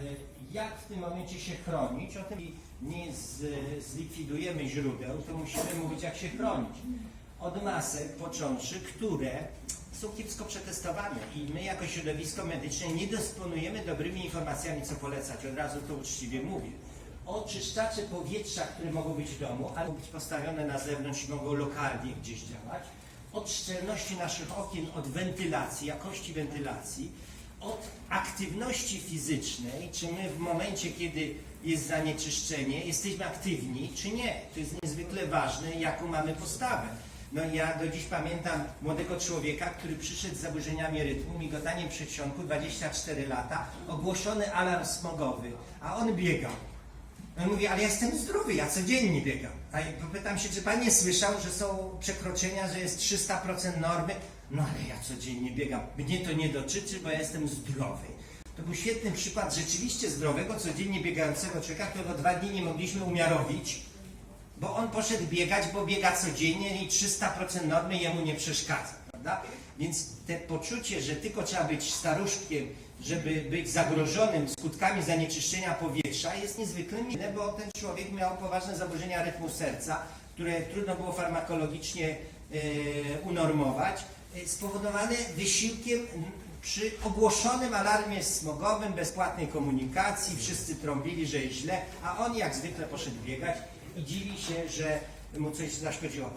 y, jak w tym momencie się chronić, o tym nie zlikwidujemy źródeł, to musimy mówić jak się chronić. Od masek począwszy, które są kiepsko przetestowane i my jako środowisko medyczne nie dysponujemy dobrymi informacjami, co polecać, od razu to uczciwie mówię. Oczyszczacze powietrza, które mogą być w domu, albo być postawione na zewnątrz i mogą lokalnie gdzieś działać, od szczelności naszych okien, od wentylacji, jakości wentylacji, od aktywności fizycznej, czy my w momencie, kiedy jest zanieczyszczenie, jesteśmy aktywni, czy nie. To jest niezwykle ważne, jaką mamy postawę. No ja do dziś pamiętam młodego człowieka, który przyszedł z zaburzeniami rytmu, migotaniem przedsionku, 24 lata, ogłoszony alarm smogowy, a on biegał. On mówi, ale ja jestem zdrowy, ja codziennie biegam. A ja popytam się, czy pan nie słyszał, że są przekroczenia, że jest 300% normy? No ale ja codziennie biegam. Mnie to nie dotyczy, bo ja jestem zdrowy. To był świetny przykład rzeczywiście zdrowego, codziennie biegającego człowieka, którego dwa dni nie mogliśmy umiarowić, bo on poszedł biegać, bo biega codziennie i 300% normy jemu nie przeszkadza, prawda? Więc te poczucie, że tylko trzeba być staruszkiem, żeby być zagrożonym skutkami zanieczyszczenia powietrza jest niezwykle mile, bo ten człowiek miał poważne zaburzenia rytmu serca, które trudno było farmakologicznie e, unormować, e, spowodowane wysiłkiem przy ogłoszonym alarmie smogowym, bezpłatnej komunikacji, wszyscy trąbili, że jest źle, a on jak zwykle poszedł biegać i dziwi się, że mu coś zaszkodziło.